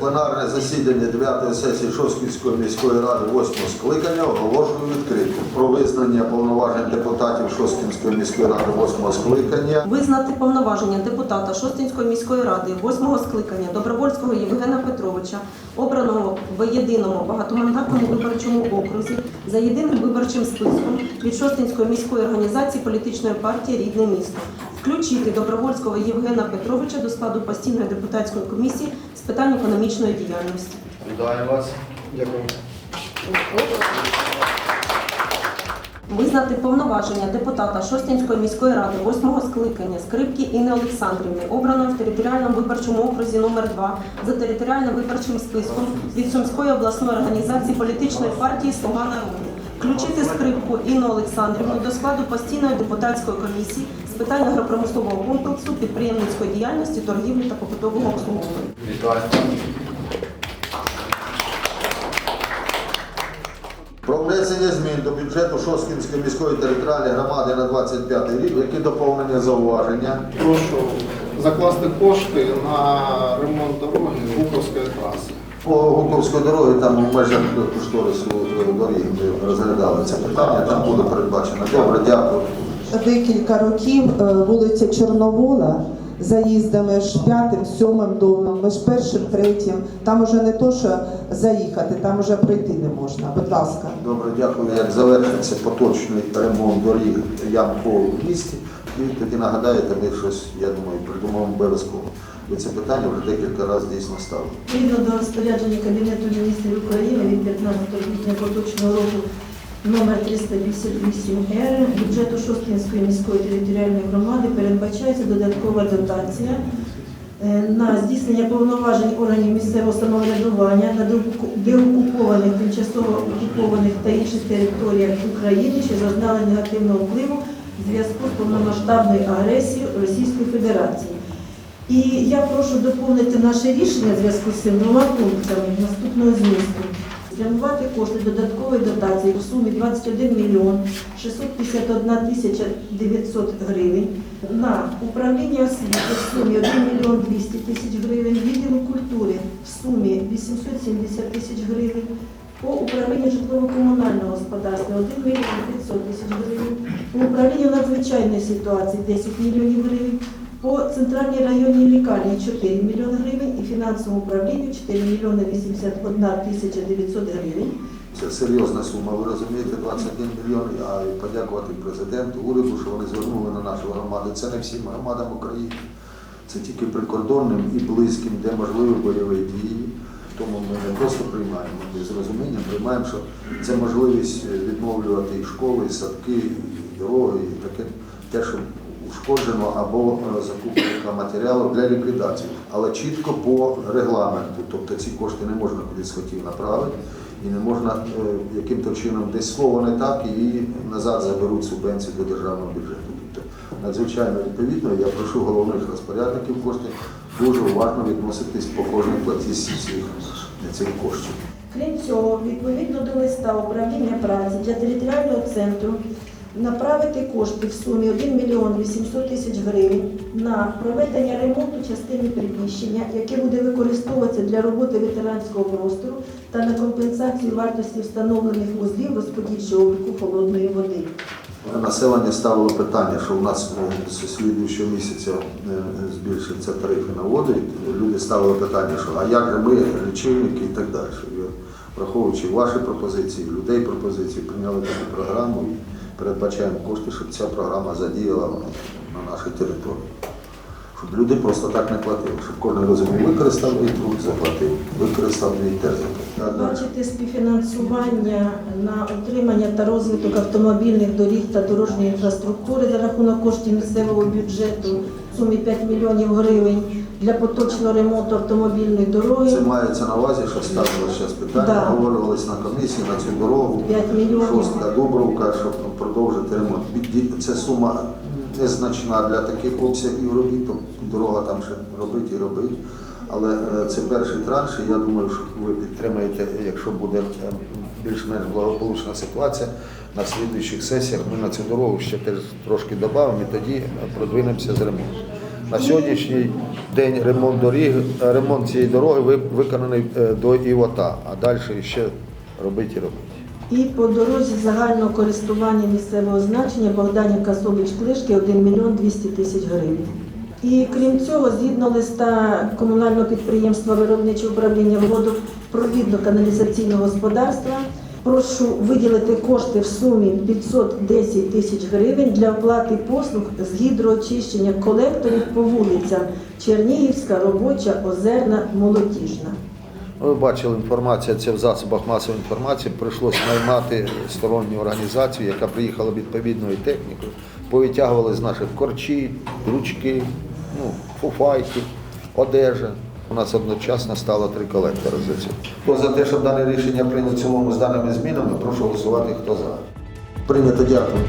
пленарне засідання 9 сесії Шосткінської міської ради 8 скликання оголошую відкритим. Про визнання повноважень депутатів Шосткінської міської ради 8 скликання. Визнати повноваження депутата Шостинської міської ради восьмого скликання Добровольського Євгена Петровича, обраного в єдиному багатомандатному виборчому окрузі за єдиним виборчим списком від Шостинської міської організації політичної партії Рідне місто. Включити Добровольського Євгена Петровича до складу постійної депутатської комісії з питань економічної діяльності. Вітаю вас. Дякую. Визнати повноваження депутата Шостинської міської ради восьмого скликання Скрипки Інни Олександрівни, обраної в територіальному виборчому окрузі номер 2 за територіальним виборчим списком від Сумської обласної організації політичної партії Слуга народу. Включити скрипку Інну Олександрівну до складу постійної депутатської комісії з питань агропромислового комплексу, підприємницької діяльності, торгівлі та побутового обслуговування. Вітаю. Про внесення змін до бюджету Шосткінської міської територіальної громади на 25 рік, які доповнення зауваження. Прошу закласти кошти на ремонт дороги Гуковської траси. По Гуковської дороги там в межах кошторису е, доріг ми розглядали це питання, там буде передбачено. Добре, дякую. Декілька років е, вулиця Чорновола заїздами між п'ятим, сьомим домом, між першим, третім. Там уже не то, що заїхати, там уже пройти не можна. Будь ласка. Добре, дякую. Як завершиться поточний ремонт доріг ям по місті, і тоді нагадаєте, ми щось, я думаю, придумаємо обов'язково. Ви це питання вже декілька разів дійсно ставили. Відповідно до розпорядження Кабінету міністрів України від 15 квітня поточного року номер 358-Р бюджету Шосткінської міської територіальної громади передбачається додаткова дотація е, на здійснення повноважень органів місцевого самоврядування на деокупованих, тимчасово окупованих та інших територіях України, що зазнали негативного впливу в зв'язку з повномасштабною агресією Російської Федерації. І я прошу доповнити наше рішення в зв'язку з цим двома пунктами наступного змісту. Спрямувати кошти додаткової дотації у сумі 21 мільйон 651 тисяча 900 гривень на управління освіти в сумі 1 мільйон 200 тисяч гривень, відділу культури в сумі 870 тисяч гривень, по управлінню житлово-комунального господарства 1 мільйон 500 тисяч гривень, по управлінню надзвичайної ситуації 10 мільйонів гривень, по центральній районній лікарні 4 мільйони гривень і фінансовому управлінню 4 мільйони 81 тисяча 900 гривень. Це серйозна сума, ви розумієте, 21 мільйон, а подякувати президенту, уряду, що вони звернули на нашу громаду. Це не всім громадам України. Це тільки прикордонним і близьким, де можливі бойові дії. Тому ми не просто приймаємо, ми з розумінням приймаємо, що це можливість відновлювати і школи, і садки, і дороги, і таке те, що ушкоджено або е, матеріалу для ліквідації. Але чітко по регламенту. Тобто ці кошти не можна кудись хотів направити і не можна е, яким-то чином десь слово не так і назад заберуть субвенції до державного бюджету. Тобто надзвичайно відповідно, я прошу головних розпорядників коштів дуже уважно відноситись по кожній платіжці цих, цих коштів. Крім цього, відповідно до листа управління праці для територіального центру направити кошти в сумі 1 мільйон 800 тисяч гривень на проведення ремонту частини приміщення, яке буде використовуватися для роботи ветеранського простору та на компенсацію вартості встановлених вузлів розподільчого обліку холодної води. Населення ставило питання, що у нас е, слідуючого місяця е, збільшаться тарифи на воду. Люди ставили питання, що а як ми, лічильники і так далі. І Враховуючи ваші пропозиції, людей пропозиції, прийняли таку програму і передбачаємо кошти, щоб ця програма задіяла на нашій території. Щоб люди просто так не платили, щоб кожен розумів, використав мій труд, заплатив, використав мій теж заплатив. Бачити співфінансування на утримання та розвиток автомобільних доріг та дорожньої інфраструктури за рахунок коштів місцевого бюджету в сумі 5 мільйонів гривень для поточного ремонту автомобільної дороги. Це мається на увазі, що ставилося зараз питання, Да. говорилось на комісії на цю дорогу. 5 мільйонів. Шостка Дубровка, щоб продовжити ремонт. Це сума незначна для таких обсягів робіт, тобто дорога там ще робить і робить. Але е, це перший транш, і я думаю, що ви підтримаєте, якщо буде е, більш-менш благополучна ситуація, на слідуючих сесіях ми на цю дорогу ще теж трошки додамо і тоді продвинемося з ремонтом. На сьогоднішній день ремонт доріг, е, ремонт цієї дороги виконаний е, до Івота, а далі ще робити і робити. І по дорозі загального користування місцевого значення Богданівка Солич Клишки 1 мільйон 200 тисяч гривень. І крім цього, згідно листа комунального підприємства Виробниче управління водопровідно-каналізаційного господарства, прошу виділити кошти в сумі 510 тисяч гривень для оплати послуг з гідроочищення колекторів по вулицям Чернігівська, Робоча, Озерна, Молодіжна. Ви бачили інформація, це в засобах масової інформації. Прийшлося наймати сторонню організацію, яка приїхала відповідною технікою, повитягували з наших корчі, ручки, ну, фуфайки, одежа. У нас одночасно стало три колектори за це. Хто за те, щоб дане рішення прийнято в цілому з даними змінами, прошу голосувати, хто за. Прийнято, дякую.